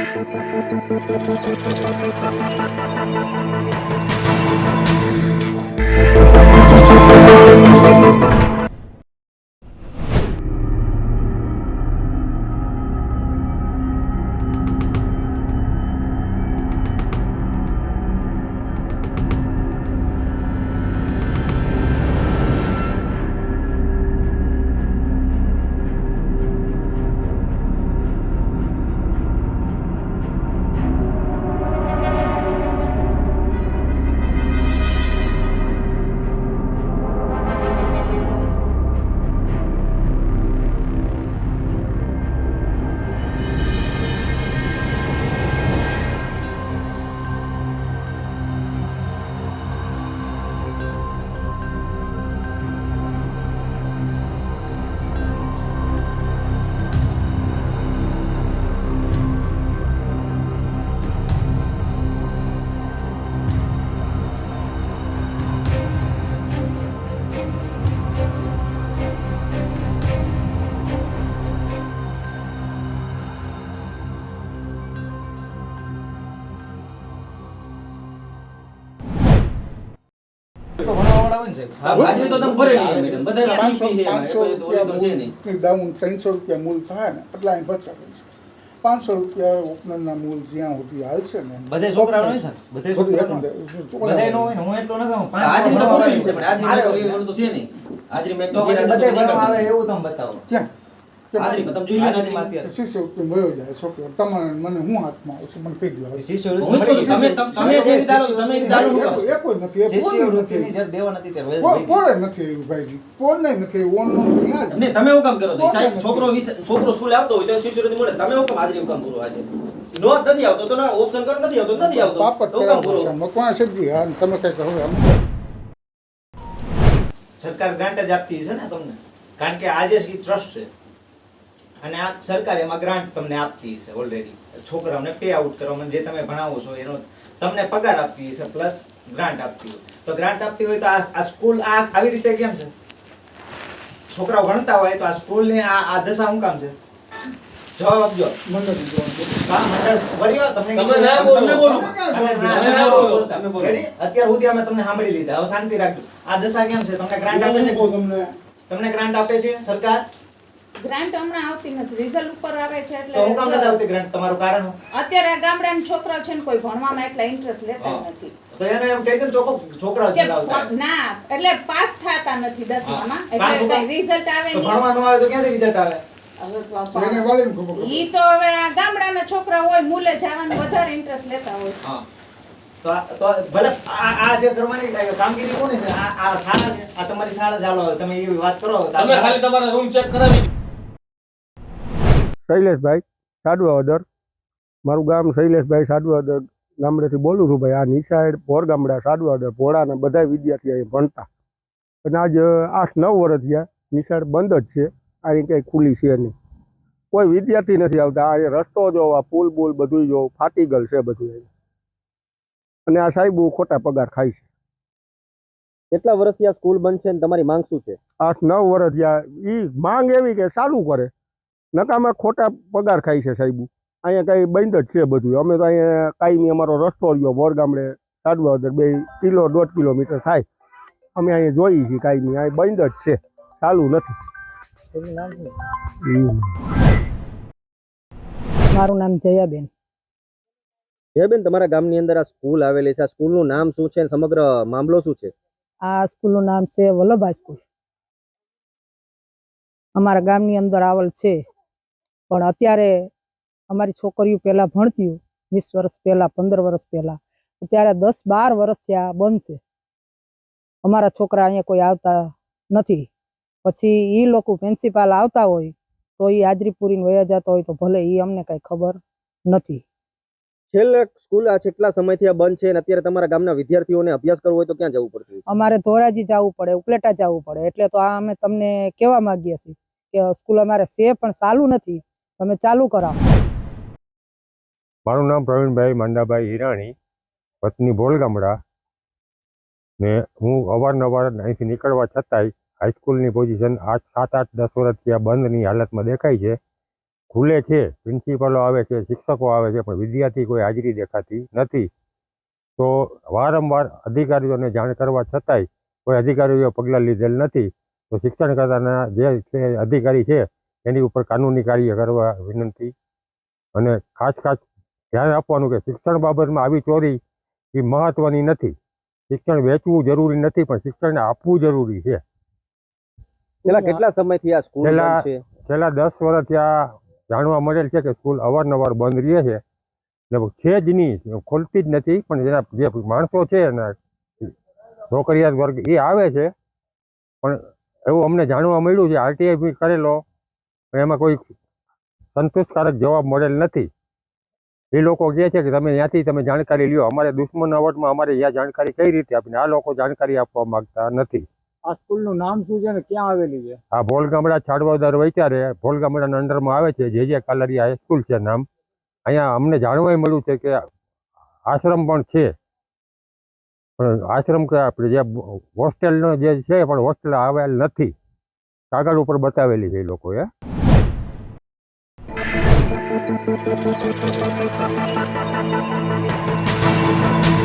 We'll be right back. Down ત્રણસો રૂપિયા મૂલ થાય ને એટલે અહીં ભરસો પાંચસો રૂપિયા ઓપનરના મૂલ જ્યાં સુધી હાલશે ને બધે છોકરા હોય છે? બધે બધું છોકરાઓ એકંદરે. બધે નો હોય? હું એટલો ન કહું પાંચ હાજરી તો ભણવા ભરેલી છે, વાળા પણ હાજરી તો છે નહીં. હાજરી માં તો તો પછી ગેરહાજરી બધે આવે એવું તમે બતાવો. ક્યાં? છોકરો હું હું સ્કૂલે આવતો હોય તો શિષ્યવૃત્તિ મળે. તમે એવું કામ હાજરી કામ કરો આજે? નો નથી આવતો તો ના ઓપ્શન કરો નથી આવતો નથી આવતો. કામ પૂરું કોણ સબ્જી હા તમે કઈ કહો એમ સરકાર ગ્રાન્ટ જ આપતી છે ને તમને? કારણ કે આજે જ ટ્રસ્ટ છે. અને આ સરકાર એમાં ગ્રાન્ટ તમને આપતી હશે ઓલરેડી છોકરાઓને પે આઉટ કરવામાં જે તમે ભણાવો છો એનો તમને પગાર આપતી હશે પ્લસ ગ્રાન્ટ આપતી હોય. તો ગ્રાન્ટ આપતી હોય તો આ આ સ્કૂલ આ આવી રીતે કેમ છે? છોકરાઓ ભણતા હોય તો આ સ્કૂલની આ આ દશા શું કામ છે? જવાબ આપજો. મને હા, મંડળ વર્યો, તમને તમે ના બોલો. તમે બોલો. તમે તમે ના- બોલો. બોલો. તમે બોલો. અત્યાર સુધી અમે તમને સાંભળી લીધા. હવે શાંતિ રાખજો. આ દશા કેમ છે? તમને ગ્રાન્ટ આપે છે? તમને? તમને ગ્રાન્ટ આપે છે સરકાર? ગ્રાન્ટ હમણાં આવતી નથી. રિઝલ્ટ ઉપર આવે છે તો હું કામ નથી આવતી ગ્રાન્ટ તમારું કારણ? અત્યારે આ ગામડાના છોકરાઓ છે ને કોઈ ભણવામાં એટલા ઇન્ટરેસ્ટ લેતા નથી. તો એને એમ કહી દો ચોકો કે જ ના એટલે પાસ થાતા નથી 10 માં એટલે કઈ રિઝલ્ટ આવે નહીં. ભણવાનું આવે તો ક્યાંથી રિઝલ્ટ આવે. ઈ તો હવે આ ગામડાના છોકરા હોય મૂલે જવાનું વધારે ઇન્ટરેસ્ટ લેતા હોય. હા. તો આ- તો ભલે આ આ જે કરવાની કામગીરી કોની છે? આ આ શાળા આ તમારી શાળા ચાલો તમે એવી વાત કરો તમે ખાલી તમારા રૂમ ચેક કરાવી શૈલેષભાઈ સાડવાવદર મારું ગામ શૈલેષભાઈ સાડવાવદર ગામડેથી બોલું છું ભાઈ. આ નિશાળ ભોર ગામડા સાડવાવદર પોળાના બધા વિદ્યાર્થી અહીં ભણતા. અને આજ આઠ નવ વર્ષ થયા નિશાળ બંધ જ છે. અહીં ક્યાંય ખુલ્લી છે નહીં. કોઈ વિદ્યાર્થી નથી આવતા. આ રસ્તો જો આ પુલ બુલ બધું જો ફાટી ગયેલ છે બધું અહીં. અને આ સાહેબ ખોટા પગાર ખાય છે. કેટલા વર્ષથી આ સ્કૂલ બંધ છે ને તમારી માંગ શું છે? આઠ નવ વર્ષ થયા. એ માંગ એવી કે ચાલુ કરે. નકામાં ખોટા પગાર ખાય છે સાહેબ. અહીંયા કઈ બંધ જ છે બધું. અમે તો અહીંયા કાંઈ અમારો રસ્તો રહ્યો મોર ગામડે. સાડવાદર બે કિલો દોઢ કિલોમીટર થાય. અમે અહીંયા જોઈએ છીએ કાયમી અહીં બંધ જ છે. ચાલુ નથી. મારું નામ જયાબેન. જયાબેન તમારા ગામની અંદર આ સ્કૂલ આવેલી છે. આ સ્કૂલનું નામ શું છે સમગ્ર મામલો શું છે? આ સ્કૂલનું નામ છે વલ્લભા સ્કૂલ. અમારા ગામની અંદર આવેલ છે. પણ અત્યારે અમારી છોકરીઓ પહેલા ભણતી વીસ વર્ષ પહેલા પંદર વર્ષ પહેલા. અત્યારે દસ બાર વર્ષ થયા બંધ છે અમારા છોકરા અહીંયા કોઈ આવતા નથી. પછી એ લોકો પ્રિન્સિપાલ આવતા હોય તો એ હાજરી પૂરીને વયા જતા હોય તો ભલે એ અમને કાંઈ ખબર નથી. છેલ્લે સ્કૂલ આ કેટલા સમયથી આ બંધ છે અને અત્યારે તમારા ગામના વિદ્યાર્થીઓને અભ્યાસ કરવો હોય તો ક્યાં જવું પડતું અમારે ધોરાજી જવું પડે ઉપલેટા જવું પડે. એટલે તો આ અમે તમને કહેવા માંગીએ છીએ કે સ્કૂલ અમારે છે પણ ચાલુ નથી. તમે ચાલુ કરાવો. મારું નામ પ્રવીણભાઈ માંડાભાઈ હિરાણી વતની ભોલગામડા ને હું અવારનવાર અહીંથી નીકળવા છતાંય હાઈસ્કૂલની પોઝિશન આઠ સાત આઠ દસ વર્ષથી આ બંધની હાલતમાં દેખાય છે. ખુલે છે પ્રિન્સિપલો આવે છે, શિક્ષકો આવે છે, પણ વિદ્યાર્થી કોઈ હાજરી દેખાતી નથી. તો વારંવાર અધિકારીઓને જાણ કરવા છતાંય કોઈ અધિકારીઓએ પગલાં લીધેલ નથી. તો શિક્ષણ ખાતાના જે અધિકારી છે એની ઉપર કાનૂની કાર્ય કરવા વિનંતી અને ખાસ ખાસ ધ્યાન આપવાનું કે શિક્ષણ બાબતમાં આવી ચોરી એ મહત્વની નથી. શિક્ષણ વેચવું જરૂરી નથી પણ શિક્ષણને આપવું જરૂરી છે. છેલ્લા કેટલા સમયથી આ સ્કૂલ છેલ્લા- છેલ્લા દસ વર્ષથી આ જાણવા મળેલ છે કે સ્કૂલ અવારનવાર બંધ રહે છે. ને છે જ નહીં ખોલતી જ નથી પણ જેના જે માણસો છે ને નોકરિયાત વર્ગ એ આવે છે. પણ એવું અમને જાણવા મળ્યું છે આરટીઆઈ બી કરેલો એમાં કોઈ સંતોષકારક જવાબ મળેલ નથી. એ લોકો કહે છે કે તમે ત્યાંથી તમે જાણકારી લ્યો. અમારે દુશ્મન અવટમાં અમારે ત્યાં જાણકારી કઈ રીતે આપીને આ લોકો જાણકારી આપવા માંગતા નથી. આ સ્કૂલનું નામ શું છે ને? ક્યાં આવેલી છે? આ ભોલગામડા છાડવાદર વૈચારે ભોલગામડાના અંડરમાં આવે છે. જે જે કાલરિયા હાઈસ્કૂલ છે નામ. અહીંયા અમને જાણવા મળ્યું છે કે આશ્રમ પણ છે. પણ આશ્રમ કે આપણે જે હોસ્ટેલનો જે છે પણ હોસ્ટેલ આવેલ નથી. કાગળ ઉપર બતાવેલી છે એ લોકોએ. フフフフフフフ